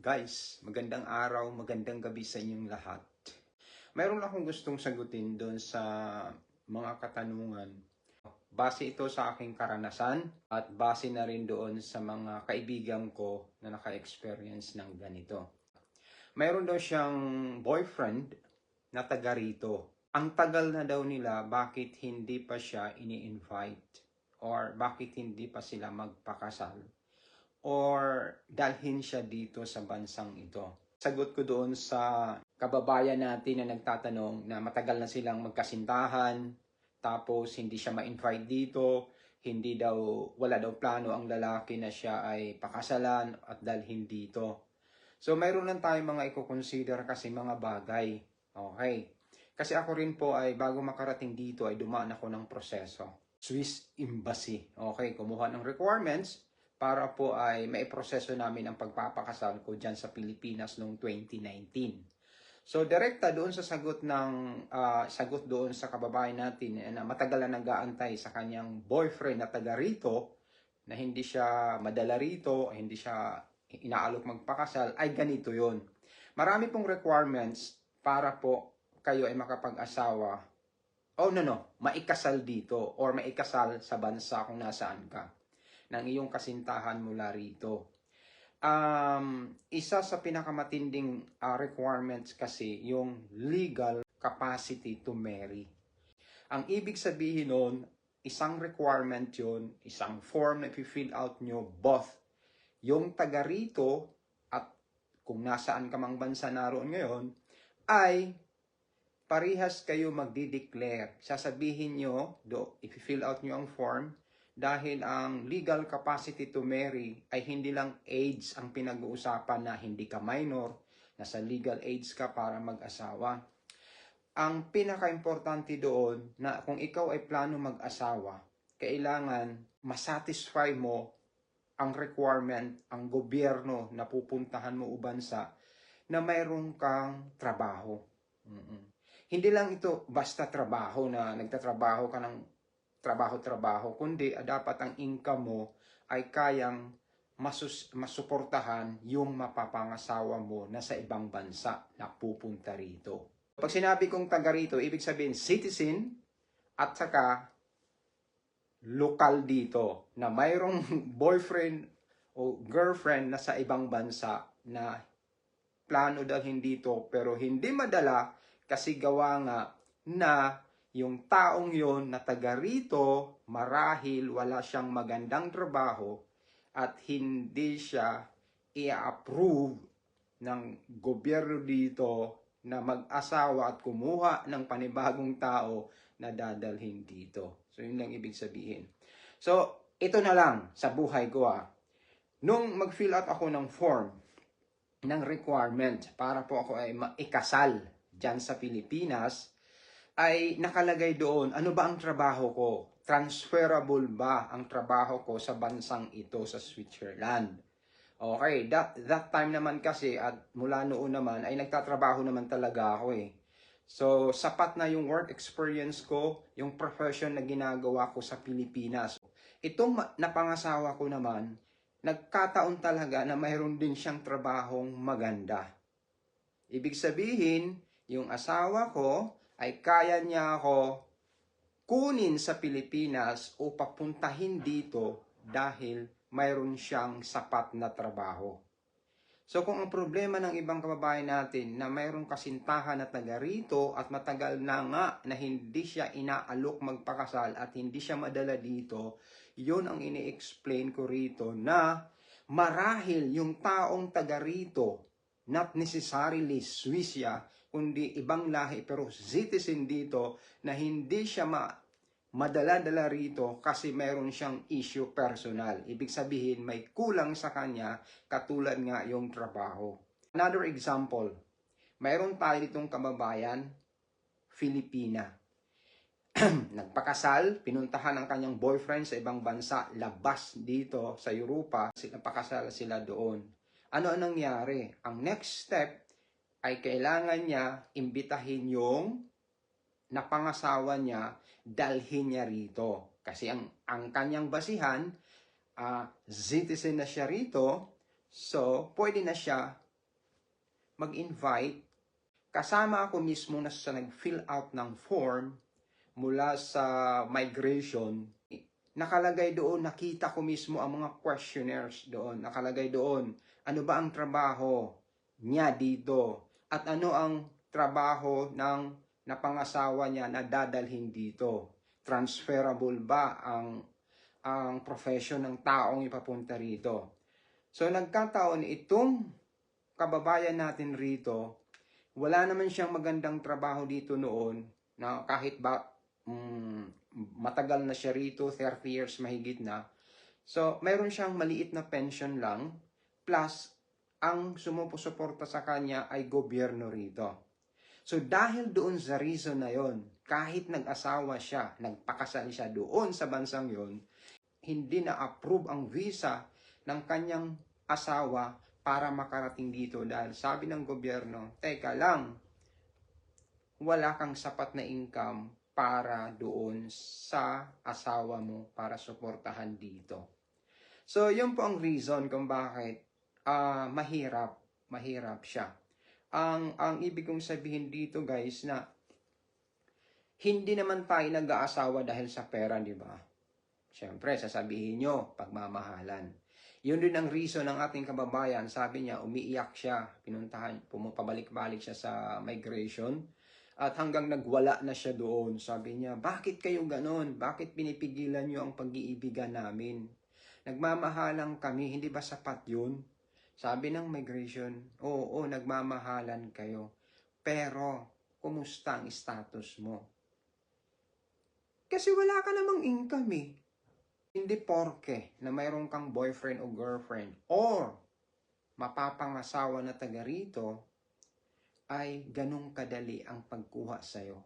Guys, magandang araw, magandang gabi sa inyong lahat. Mayroon akong gustong sagutin doon sa mga katanungan. Base ito sa aking karanasan at base na rin doon sa mga kaibigan ko na naka-experience ng ganito. Mayroon daw siyang boyfriend na taga rito. Ang tagal na daw nila bakit hindi pa siya ini-invite or bakit hindi pa sila magpakasal or dalhin siya dito sa bansang ito. Sagot ko doon sa kababayan natin na nagtatanong na matagal na silang magkasintahan, tapos hindi siya ma-invite dito, hindi daw, wala daw plano ang lalaki na siya ay pakasalan at dalhin dito. So, mayroon lang tayong mga i-consider kasi mga bagay. Okay. Kasi ako rin po ay bago makarating dito ay dumaan ako ng proseso. Swiss Embassy. Okay, kumuha ng requirements, para po ay maiproseso namin ang pagpapakasal ko dyan sa Pilipinas noong 2019. So, direkta doon sa sagot ng ah, sagot doon sa kababayan natin na matagal na nag-aantay sa kanyang boyfriend na taga rito, na hindi siya madala rito, hindi siya inaalok magpakasal, ay ganito yon. Marami pong requirements para po kayo ay makapag-asawa. Oh, no, no. Maikasal dito or maikasal sa bansa kung nasaan ka ng iyong kasintahan mula rito. Um, isa sa pinakamatinding uh, requirements kasi yung legal capacity to marry. Ang ibig sabihin nun, isang requirement yun, isang form na i-fill out nyo both yung taga rito at kung nasaan ka mang bansa naroon ngayon, ay parihas kayo magdi-declare. Sasabihin nyo, do, i-fill out nyo ang form, dahil ang legal capacity to marry ay hindi lang age ang pinag-uusapan na hindi ka minor, nasa legal age ka para mag-asawa. Ang pinaka-importante doon na kung ikaw ay plano mag-asawa, kailangan masatisfy mo ang requirement, ang gobyerno na pupuntahan mo ubansa na mayroon kang trabaho. Mm-mm. Hindi lang ito basta trabaho na nagtatrabaho ka ng trabaho-trabaho, kundi dapat ang income mo ay kayang masus masuportahan yung mapapangasawa mo na sa ibang bansa na pupunta rito. Pag sinabi kong taga rito, ibig sabihin citizen at saka lokal dito na mayroong boyfriend o girlfriend na sa ibang bansa na plano dalhin dito pero hindi madala kasi gawa nga na yung taong yon na taga rito, marahil wala siyang magandang trabaho at hindi siya i-approve ng gobyerno dito na mag-asawa at kumuha ng panibagong tao na dadalhin dito. So, yun lang ibig sabihin. So, ito na lang sa buhay ko ah. Nung mag-fill out ako ng form ng requirement para po ako ay maikasal dyan sa Pilipinas, ay nakalagay doon, ano ba ang trabaho ko? Transferable ba ang trabaho ko sa bansang ito sa Switzerland? Okay, that, that time naman kasi at mula noon naman ay nagtatrabaho naman talaga ako eh. So, sapat na yung work experience ko, yung profession na ginagawa ko sa Pilipinas. Itong napangasawa ko naman, nagkataon talaga na mayroon din siyang trabahong maganda. Ibig sabihin, yung asawa ko ay kaya niya ako kunin sa Pilipinas o papuntahin dito dahil mayroon siyang sapat na trabaho. So kung ang problema ng ibang kababayan natin na mayroong kasintahan na taga rito at matagal na nga na hindi siya inaalok magpakasal at hindi siya madala dito, yun ang ini-explain ko rito na marahil yung taong taga rito, not necessarily Swisya, kundi ibang lahi pero citizen dito na hindi siya ma madala-dala rito kasi mayroon siyang issue personal. Ibig sabihin, may kulang sa kanya katulad nga yung trabaho. Another example, mayroon tayo ditong kababayan, Filipina. Nagpakasal, pinuntahan ng kanyang boyfriend sa ibang bansa, labas dito sa Europa, nagpakasal sila doon. Ano ang nangyari? Ang next step ay kailangan niya imbitahin yung napangasawa niya, dalhin niya rito. Kasi ang, ang kanyang basihan, uh, citizen na siya rito, so pwede na siya mag-invite. Kasama ako mismo na sa nag-fill out ng form mula sa migration. Nakalagay doon, nakita ko mismo ang mga questionnaires doon. Nakalagay doon, ano ba ang trabaho niya dito? At ano ang trabaho ng napangasawa niya na dadalhin dito? Transferable ba ang ang profession ng taong ipapunta rito? So nagkataon itong kababayan natin rito, wala naman siyang magandang trabaho dito noon na kahit ba mm, matagal na siya rito, 30 years mahigit na. So, mayroon siyang maliit na pension lang, plus ang sumusuporta sa kanya ay gobyerno rito. So, dahil doon sa reason na yon, kahit nag-asawa siya, nagpakasal siya doon sa bansang yon, hindi na approve ang visa ng kanyang asawa para makarating dito dahil sabi ng gobyerno, teka lang, wala kang sapat na income para doon sa asawa mo para suportahan dito. So, yun po ang reason kung bakit ah, mahirap, mahirap siya. Ang, ang ibig kong sabihin dito guys na hindi naman tayo nag-aasawa dahil sa pera, di ba? Siyempre, sasabihin nyo, pagmamahalan. Yun din ang reason ng ating kababayan. Sabi niya, umiiyak siya. Pinuntahan, pumapabalik-balik siya sa migration. At hanggang nagwala na siya doon, sabi niya, bakit kayo ganon? Bakit pinipigilan niyo ang pag-iibigan namin? Nagmamahalan kami, hindi ba sapat yun? Sabi ng migration, oo, nagmamahalan kayo. Pero, kumusta ang status mo? Kasi wala ka namang income eh. Hindi porke na mayroon kang boyfriend o girlfriend or mapapangasawa na taga rito ay ganong kadali ang pagkuha sa'yo.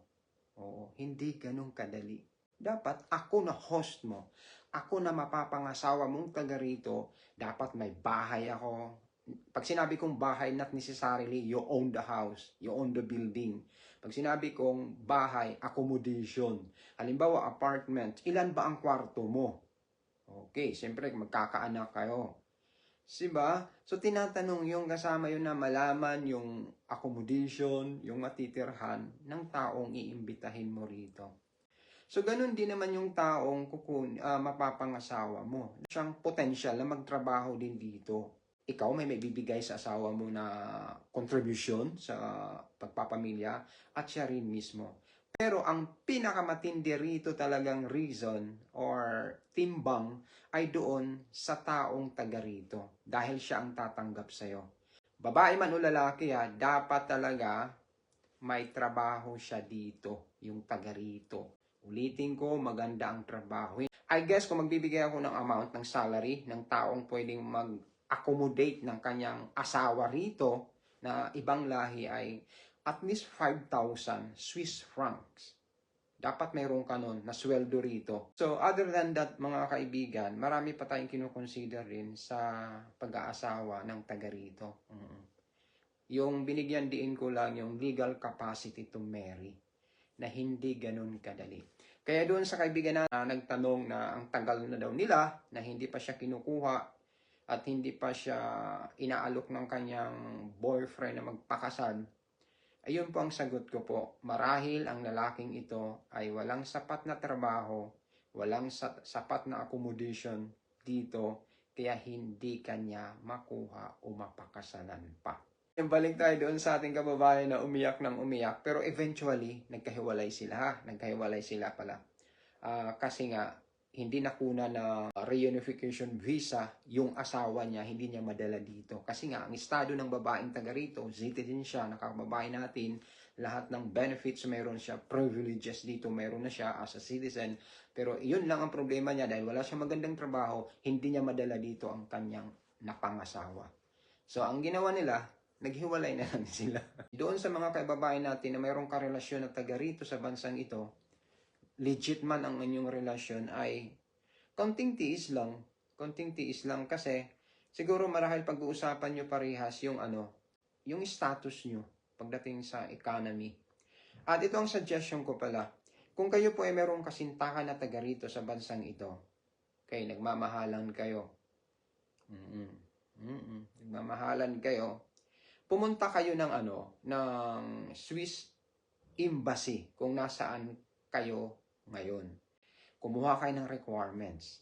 Oo, hindi ganong kadali. Dapat ako na host mo. Ako na mapapangasawa mong taga rito. Dapat may bahay ako. Pag sinabi kong bahay, not necessarily you own the house, you own the building. Pag sinabi kong bahay, accommodation. Halimbawa, apartment, ilan ba ang kwarto mo? Okay, siyempre magkakaanak kayo. Diba? So, tinatanong yung kasama yun na malaman yung accommodation, yung matitirhan ng taong iimbitahin mo rito. So, ganun din naman yung taong kukun, ah, mapapangasawa mo. Siyang potential na magtrabaho din dito. Ikaw may may bibigay sa asawa mo na contribution sa pagpapamilya at siya rin mismo. Pero ang pinakamatindi rito talagang reason or timbang ay doon sa taong taga rito dahil siya ang tatanggap sa'yo. Babae man o lalaki ha, dapat talaga may trabaho siya dito, yung taga rito. Ulitin ko, maganda ang trabaho. I guess kung magbibigay ako ng amount ng salary ng taong pwedeng mag-accommodate ng kanyang asawa rito na ibang lahi ay at least 5,000 Swiss francs. Dapat mayroon ka nun na sweldo rito. So, other than that, mga kaibigan, marami pa tayong kinukonsider rin sa pag-aasawa ng taga rito. Mm. Yung binigyan diin ko lang yung legal capacity to marry na hindi ganun kadali. Kaya doon sa kaibigan na nagtanong na ang tagal na daw nila na hindi pa siya kinukuha at hindi pa siya inaalok ng kanyang boyfriend na magpakasal, Ayun po ang sagot ko po. Marahil ang lalaking ito ay walang sapat na trabaho, walang sa- sapat na accommodation dito, kaya hindi kanya makuha o mapakasalan pa. Balik tayo doon sa ating kababayan na umiyak ng umiyak, pero eventually, nagkahiwalay sila. Nagkahiwalay sila pala. Ah, kasi nga, hindi nakuna na reunification visa yung asawa niya, hindi niya madala dito. Kasi nga, ang estado ng babaeng taga rito, citizen siya, nakakababae natin, lahat ng benefits meron siya, privileges dito meron na siya as a citizen. Pero yun lang ang problema niya dahil wala siyang magandang trabaho, hindi niya madala dito ang kanyang napangasawa. So, ang ginawa nila, naghiwalay na lang sila. Doon sa mga kaibabae natin na mayroong karelasyon na taga rito sa bansang ito, legit man ang inyong relasyon ay konting tiis lang. Konting tiis lang kasi siguro marahil pag-uusapan nyo parehas yung ano, yung status nyo pagdating sa economy. At ito ang suggestion ko pala. Kung kayo po ay merong kasintahan na taga rito sa bansang ito, okay, nagmamahalan kayo. Mm-mm. Mm-mm. Nagmamahalan kayo. pumunta kayo ng ano, ng Swiss Embassy kung nasaan kayo ngayon. Kumuha kayo ng requirements.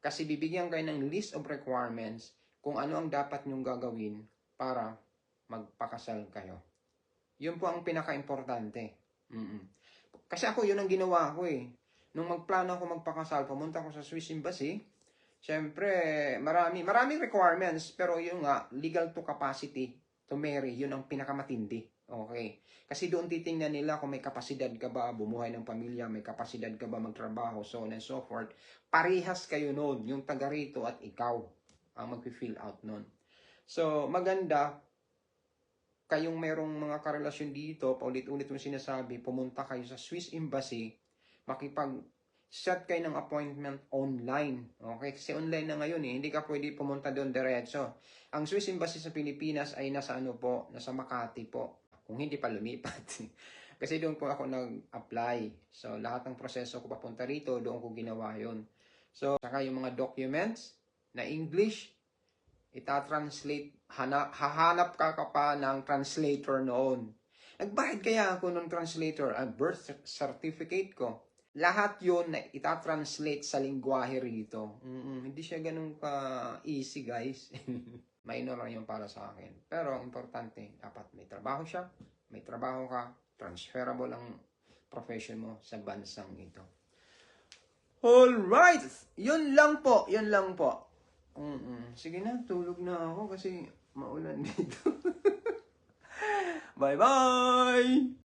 Kasi bibigyan kayo ng list of requirements kung ano ang dapat nyong gagawin para magpakasal kayo. Yun po ang pinaka-importante. Mm-mm. Kasi ako, yun ang ginawa ko eh. Nung magplano ako magpakasal, pumunta ako sa Swiss Embassy. Siyempre, marami, maraming requirements, pero yun nga, legal to capacity to marry, yun ang pinakamatindi. Okay. Kasi doon titingnan nila kung may kapasidad ka ba bumuhay ng pamilya, may kapasidad ka ba magtrabaho, so on and so forth. Parehas kayo noon, yung taga rito at ikaw ang mag-fill out noon. So, maganda, kayong merong mga karelasyon dito, paulit-ulit mo sinasabi, pumunta kayo sa Swiss Embassy, makipag set kayo ng appointment online. Okay? Kasi online na ngayon eh. Hindi ka pwede pumunta doon diretso. Ang Swiss Embassy sa Pilipinas ay nasa ano po, nasa Makati po. Kung hindi pa lumipat. Kasi doon po ako nag-apply. So, lahat ng proseso ko papunta rito, doon ko ginawa yon. So, saka yung mga documents na English, itatranslate, hana, hahanap ka ka pa ng translator noon. Nagbayad kaya ako ng translator, ang birth certificate ko. Lahat yun na itatranslate sa lingwahe rito. Mm-mm, hindi siya ganun ka easy, guys. Minor lang yun para sa akin. Pero importante, dapat may trabaho siya, may trabaho ka, transferable ang profession mo sa bansang ito. Alright! Yun lang po, yun lang po. Mm-mm. Sige na, tulog na ako kasi maulan dito. Bye-bye!